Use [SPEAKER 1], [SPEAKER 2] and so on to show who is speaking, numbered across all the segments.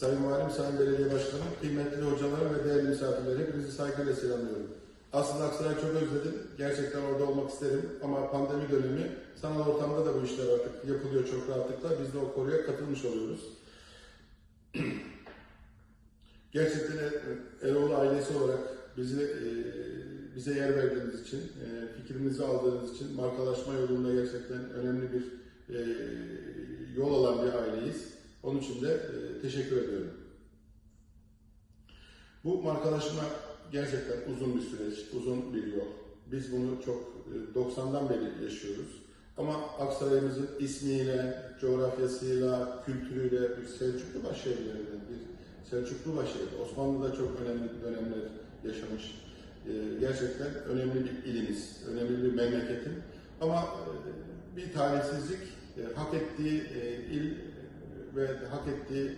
[SPEAKER 1] Sayın Valim, Sayın Belediye Başkanım, kıymetli hocalarım ve değerli misafirler hepinizi saygıyla selamlıyorum. Aslında Aksaray'ı çok özledim. Gerçekten orada olmak isterim. Ama pandemi dönemi sanal ortamda da bu işler artık yapılıyor çok rahatlıkla. Biz de o konuya katılmış oluyoruz. Gerçekten Er- Eroğlu ailesi olarak bizi e, bize yer verdiğiniz için, e, fikrimizi aldığınız için markalaşma yolunda gerçekten önemli bir e, yol alan bir aileyiz. Onun için de e, teşekkür ediyorum. Bu markalaşma gerçekten uzun bir süreç, uzun bir yol. Biz bunu çok e, 90'dan beri yaşıyoruz. Ama Aksaray'ımızın ismiyle, coğrafyasıyla, kültürüyle bir Selçuklu başşehirlerinden bir Selçuklu başşehri. Osmanlı'da çok önemli dönemler yaşamış. E, Gerçekten önemli bir ilimiz, önemli bir memleketim. Ama e, bir talihsizlik e, hak ettiği e, il ve hak ettiği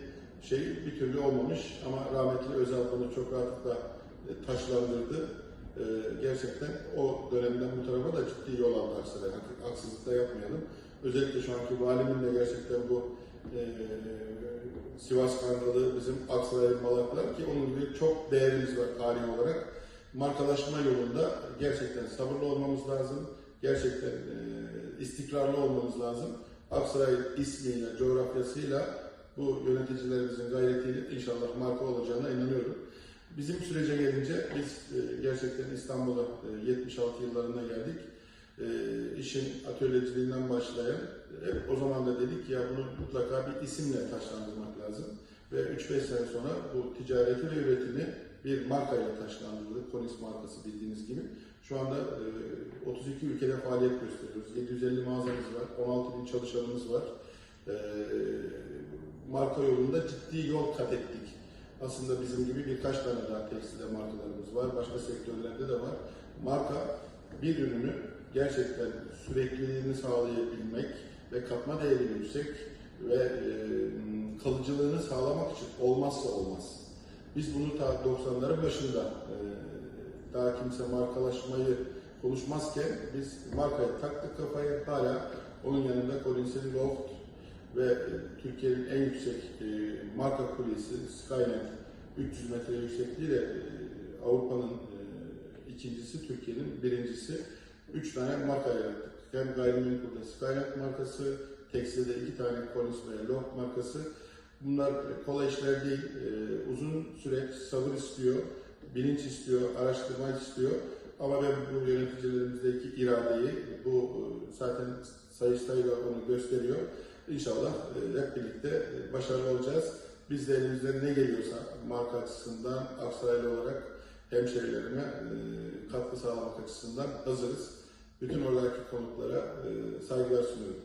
[SPEAKER 1] şey bir türlü olmamış ama rahmetli Özal bunu çok rahatlıkla e, taşlandırdı. E, gerçekten o dönemden bu tarafa da ciddi yol aldı Aksaray. Hak- Haksızlık da yapmayalım. Özellikle şu anki valimin de gerçekten bu e, Sivas Karnalı bizim Aksaray'ın Malaklar ki onun gibi çok değerimiz var tarihi olarak. Markalaşma yolunda gerçekten sabırlı olmamız lazım. Gerçekten e, istikrarlı olmamız lazım. Aksaray ismiyle, coğrafyasıyla bu yöneticilerimizin gayretiyle inşallah marka olacağına inanıyorum. Bizim sürece gelince biz e, gerçekten İstanbul'a e, 76 yıllarında geldik. E, işin atölyeciliğinden başlayan, hep o zaman da dedik ya bunu mutlaka bir isimle taşlandırmak lazım. Ve 3-5 sene sonra bu ticareti ve üretimi bir markayla taşlandırdık. Konis markası bildiğiniz gibi. Şu anda e, 32 ülkede faaliyet gösteriyoruz. 750 mağazamız var, 16 bin çalışanımız var. E, marka yolunda ciddi yol kat ettik. Aslında bizim gibi birkaç tane daha tekstilde markalarımız var. Başka sektörlerde de var. Marka bir ürünü gerçekten sürekliliğini sağlayabilmek ve katma değeri yüksek ve e, kalıcılığını sağlamak için olmazsa olmaz. Biz bunu ta 90'ların başında e, daha kimse markalaşmayı konuşmazken biz markaya taktık kafayı hala onun yanında Collins'in Loft ve e, Türkiye'nin en yüksek e, marka kulesi Skynet 300 metre yüksekliğiyle Avrupa'nın ikincisi, Türkiye'nin birincisi. Üç tane marka yarattık. Hem gayrimenkulde Skynet markası, tekstilde iki tane Collins ve Loft markası. Bunlar kolay işler değil. E, uzun süreç, sabır istiyor, bilinç istiyor, araştırma istiyor. Ama ben bu yöneticilerimizdeki iradeyi, bu e, zaten Sayıştay da onu gösteriyor. İnşallah e, hep birlikte e, başarılı olacağız. Biz de elimizden ne geliyorsa marka açısından Aksaraylı olarak hemşehrilerime e, katkı sağlamak açısından hazırız. Bütün oradaki konuklara saygılar sunuyorum.